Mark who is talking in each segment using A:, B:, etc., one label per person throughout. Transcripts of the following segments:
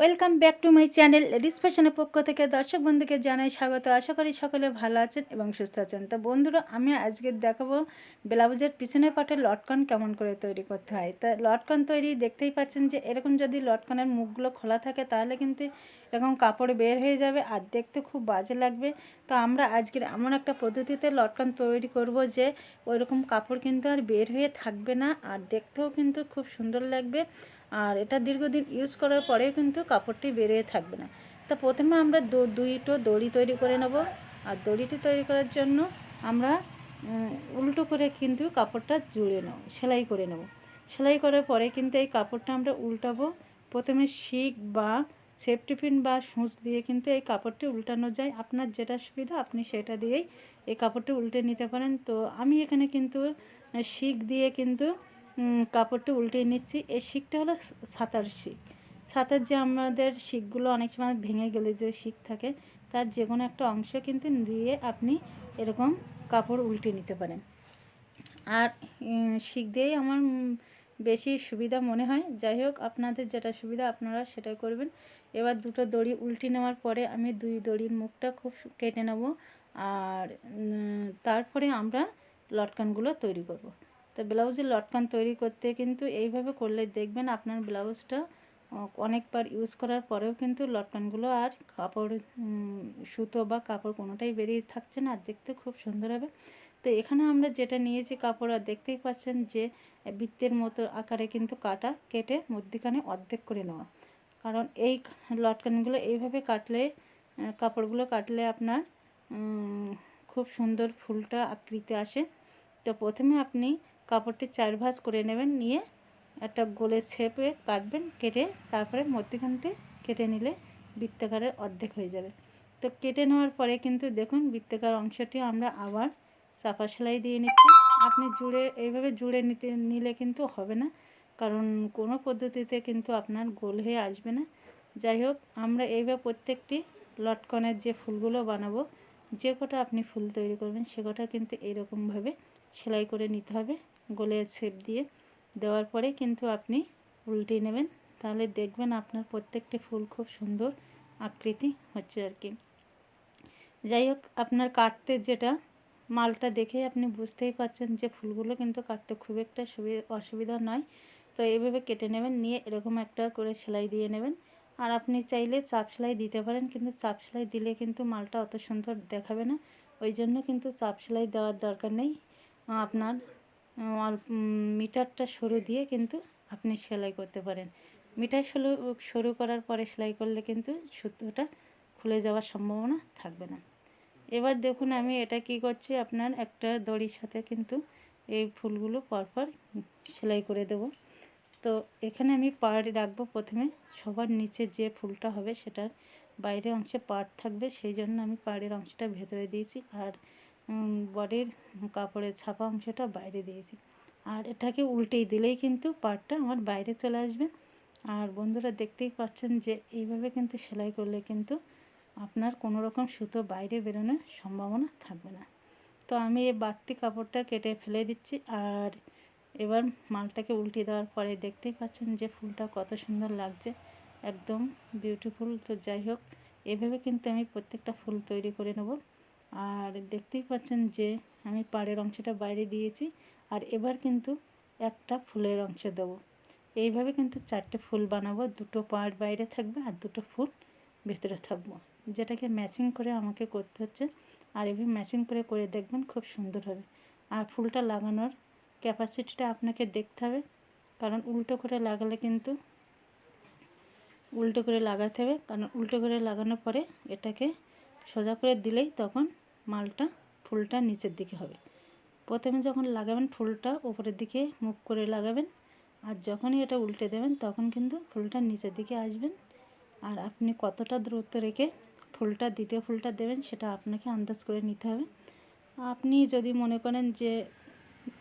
A: Welcome back to my channel ladies ফ্যাশনের পক্ষ থেকে দর্শক বন্ধুকে জানাই স্বাগত। আশা করি সকলে ভালো আছেন এবং সুস্থ আছেন। তো বন্ধুরা, আমি আজকে দেখাবো ব্লাউজের পিছনে পাটে লটকন কেমন করে তৈরি করতে হয়। তা লটকন তৈরি দেখতেই পাচ্ছেন যে, এরকম যদি লটকনের মুখগুলো খোলা থাকে, তাহলে কিন্তু এরকম কাপড় বের হয়ে যাবে আর দেখতে খুব বাজে লাগবে। তো আমরা আজকের এমন একটা পদ্ধতিতে লটকন তৈরি করব যে, ওইরকম কাপড় কিন্তু আর বের হয়ে থাকবে না আর দেখতেও কিন্তু খুব সুন্দর লাগবে। আর এটা দীর্ঘদিন ইউজ করার পরেও কিন্তু কাপড়টি বেরিয়ে থাকবে না। তা প্রথমে আমরা দুইটো দড়ি তৈরি করে নেব। আর দড়িটি তৈরি করার জন্য আমরা উল্টো করে কিন্তু কাপড়টা জুড়ে নেব, সেলাই করে নেব। সেলাই করার পরে কিন্তু এই কাপড়টা আমরা উল্টাবো। প্রথমে শিক বা সেফটি পিন বা সূচ দিয়ে কিন্তু এই কাপড়টি উল্টানো যায়। আপনার যেটা সুবিধা, আপনি সেটা দিয়েই এই কাপড়টি উল্টে নিতে পারেন। তো আমি এখানে কিন্তু, শিক দিয়ে কিন্তু কাপড়টা উল্টে নিচ্ছি। এই শিকটা হলো সাঁতার শিক। সাঁতার যে আমাদের শিকগুলো অনেক সময় ভেঙে গেলে যে শিক থাকে, তার যে কোনো একটা অংশ কিন্তু দিয়ে আপনি এরকম কাপড় উল্টে নিতে পারেন। আর শিক দিয়েই আমার বেশি সুবিধা মনে হয়। যাই হোক, আপনাদের যেটা সুবিধা আপনারা সেটাই করবেন। এবার দুটো দড়ি উল্টে নেওয়ার পরে আমি দুই দড়ির মুখটা খুব কেটে নেব। আর তারপরে আমরা লটকানগুলো তৈরি করব। তো ব্লাউজের লটকান তৈরি করতে কিন্তু এইভাবে করলে দেখবেন আপনার ব্লাউজটা অনেকবার ইউজ করার পরেও কিন্তু লটকানগুলো আর কাপড় সুতো বা কাপড় কোনোটাই বেরিয়ে থাকছে না, আর দেখতে খুব সুন্দর হবে। তো এখানে আমরা যেটা নিয়েছি কাপড়, আর দেখতেই পাচ্ছেন যে বৃত্তের মতো আকারে কিন্তু কাটা কেটে মধ্যিখানে অর্ধেক করে নেওয়া। কারণ এই লটকানগুলো এইভাবে কাটলে কাপড়গুলো কাটলে আপনার খুব সুন্দর ফুলটা আকৃতি আসে। তো প্রথমে আপনি কাপড়টি চার ভাঁজ করে নেবেন, নিয়ে একটা গোলে শেপে কাটবেন, কেটে তারপরে মধ্যখানতে কেটে নিলে বৃত্তাকারের অর্ধেক হয়ে যাবে। তো কেটে নেওয়ার পরে কিন্তু দেখুন বৃত্তাকার অংশটি আমরা আবার চাপা সেলাই দিয়ে নিচ্ছি। আপনি জুড়ে, এইভাবে জুড়ে নিতে, নিলে কিন্তু হবে না, কারণ কোনো পদ্ধতিতে কিন্তু আপনার গোল হয়ে আসবে না। যাই হোক, আমরা এইভাবে প্রত্যেকটি লটকনের যে ফুলগুলো বানাবো, যে কটা আপনি ফুল তৈরি করবেন, সে কটা কিন্তু এইরকমভাবে সেলাই করে নিতে হবে। গোলের শেপ দিয়ে দেওয়ার পরে কিন্তু আপনি উল্টে নেবেন। তাহলে দেখবেন আপনার প্রত্যেকটি ফুল খুব সুন্দর আকৃতি হচ্ছে আর কি। যাই হোক, আপনার কাটতে যেটা মালটা দেখে আপনি বুঝতেই পারছেন যে ফুলগুলো কিন্তু কাটতে খুব একটা অসুবিধা নয়। তো এইভাবে কেটে নেবেন, নিয়ে এরকম একটা করে সেলাই দিয়ে নেবেন। আর আপনি চাইলে চাপ সেলাই দিতে পারেন, কিন্তু চাপ সেলাই দিলে কিন্তু মালটা অত সুন্দর দেখাবে না। ওই জন্য কিন্তু চাপ সেলাই দেওয়ার দরকার নেই। আপনার মিটারটা সরু দিয়ে কিন্তু আপনি সেলাই করতে পারেন। মিটার সরু সরু করার পরে সেলাই করলে কিন্তু সুতোটা খুলে যাওয়ার সম্ভাবনা থাকবে না। এবার দেখুন আমি এটা কি করছি, আপনার একটা দড়ির সাথে কিন্তু এই ফুলগুলো পরপর সেলাই করে দেব। তো এখানে আমি পাড় রাখব প্রথমে, সবার নিচে যে ফুলটা হবে সেটার বাইরের অংশে পাড় থাকবে, সেই জন্য আমি পাড়ের অংশটা ভেতরে দিয়েছি। আর বডির কাপড়ের ছাপা অংশটা বাইরে দিয়েছি। আর এটাকে উল্টেই দিলেই কিন্তু পাটটা আমার বাইরে চলে আসবে। আর বন্ধুরা দেখতেই পাচ্ছেন যে এইভাবে কিন্তু সেলাই করলে কিন্তু আপনার কোনো রকম সুতো বাইরে বেরোনোর সম্ভাবনা থাকবে না। তো আমি এই বাড়তি কাপড়টা কেটে ফেলে দিচ্ছি। আর এবার মালটাকে উল্টে দেওয়ার পরে দেখতেই পাচ্ছেন যে ফুলটা কত সুন্দর লাগছে। একদম বিউটিফুল তো যাই হোক, এভাবে কিন্তু আমি প্রত্যেকটা ফুল তৈরি করে নেব। আর দেখতেই পাচ্ছেন যে আমি পাড়ের অংশটা বাইরে দিয়েছি আর এবার কিন্তু একটা ফুলের অংশ দেবো। এইভাবে কিন্তু চারটে ফুল বানাবো, দুটো পাড় বাইরে থাকবে আর দুটো ফুল ভেতরে থাকব। যেটাকে ম্যাচিং করে আমাকে করতে হচ্ছে আর এভাবে ম্যাচিং করে করে দেখবেন খুব সুন্দর হবে। আর ফুলটা লাগানোর ক্যাপাসিটিটা আপনাকে দেখতে হবে, কারণ উল্টো করে লাগালে কিন্তু উল্টো করে লাগাতে হবে, কারণ উল্টো করে লাগানোর পরে এটাকে সোজা করে দিলেই তখন মালটা ফুলটা নিচের দিকে হবে। প্রথমে যখন লাগাবেন ফুলটা, উপরের দিকে মুখ করে লাগাবেন। আর যখনই এটা উল্টে দেবেন, তখন কিন্তু ফুলটা নিচের দিকে আসবেন। আর আপনি কতটা দূরত্ব রেখে ফুলটা, দ্বিতীয় ফুলটা দেবেন, সেটা আপনাকে আন্দাজ করে নিতে হবে। আপনি যদি মনে করেন যে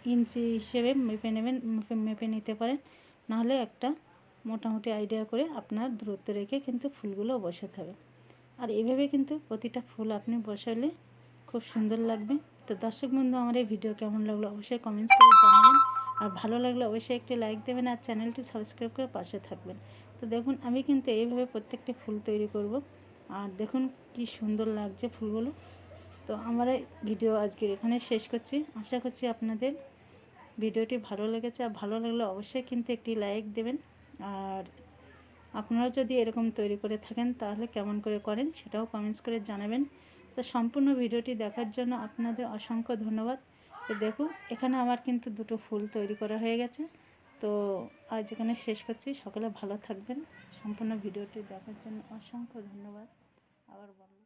A: ইঞ্চি হিসেবে মেপে নেবেন, মেপে নিতে পারেন, নাহলে একটা মোটামুটি আইডিয়া করে আপনার দূরত্ব রেখে কিন্তু ফুলগুলো বসাতে হবে। আর এভাবে কিন্তু প্রতিটা ফুল আপনি বসালে খুব সুন্দর লাগবে। তো দর্শক বন্ধু, আমার এই ভিডিও কেমন লাগল অবশ্যই কমেন্টস করে জানাবেন। আর ভালো লাগলে অবশ্যই একটি লাইক দেবেন আর চ্যানেলটি সাবস্ক্রাইব করে পাশে থাকবেন। তো দেখুন, আমি কিন্তু এইভাবে প্রত্যেকটি ফুল তৈরি করব। আর দেখুন কি সুন্দর লাগছে ফুলগুলো। তো আমার ভিডিও আজকের এখানে শেষ করছি। আশা করছি আপনাদের ভিডিওটি ভালো লেগেছে। আর ভালো লাগলে অবশ্যই কিন্তু একটি লাইক দেবেন। আর আপনারা যদি এরকম তৈরি করে থাকেন, তাহলে কেমন করে করেন সেটাও কমেন্টস করে জানাবেন। তো সম্পূর্ণ ভিডিওটি দেখার জন্য আপনাদের অসংখ্য ধন্যবাদ। তো দেখুন, এখানে আমার কিন্তু দুটো ফুল তৈরি করা হয়ে গেছে। তো আজ এখানে শেষ করছি। সকলে ভালো থাকবেন। সম্পূর্ণ ভিডিওটি দেখার জন্য অসংখ্য ধন্যবাদ। আবার বললাম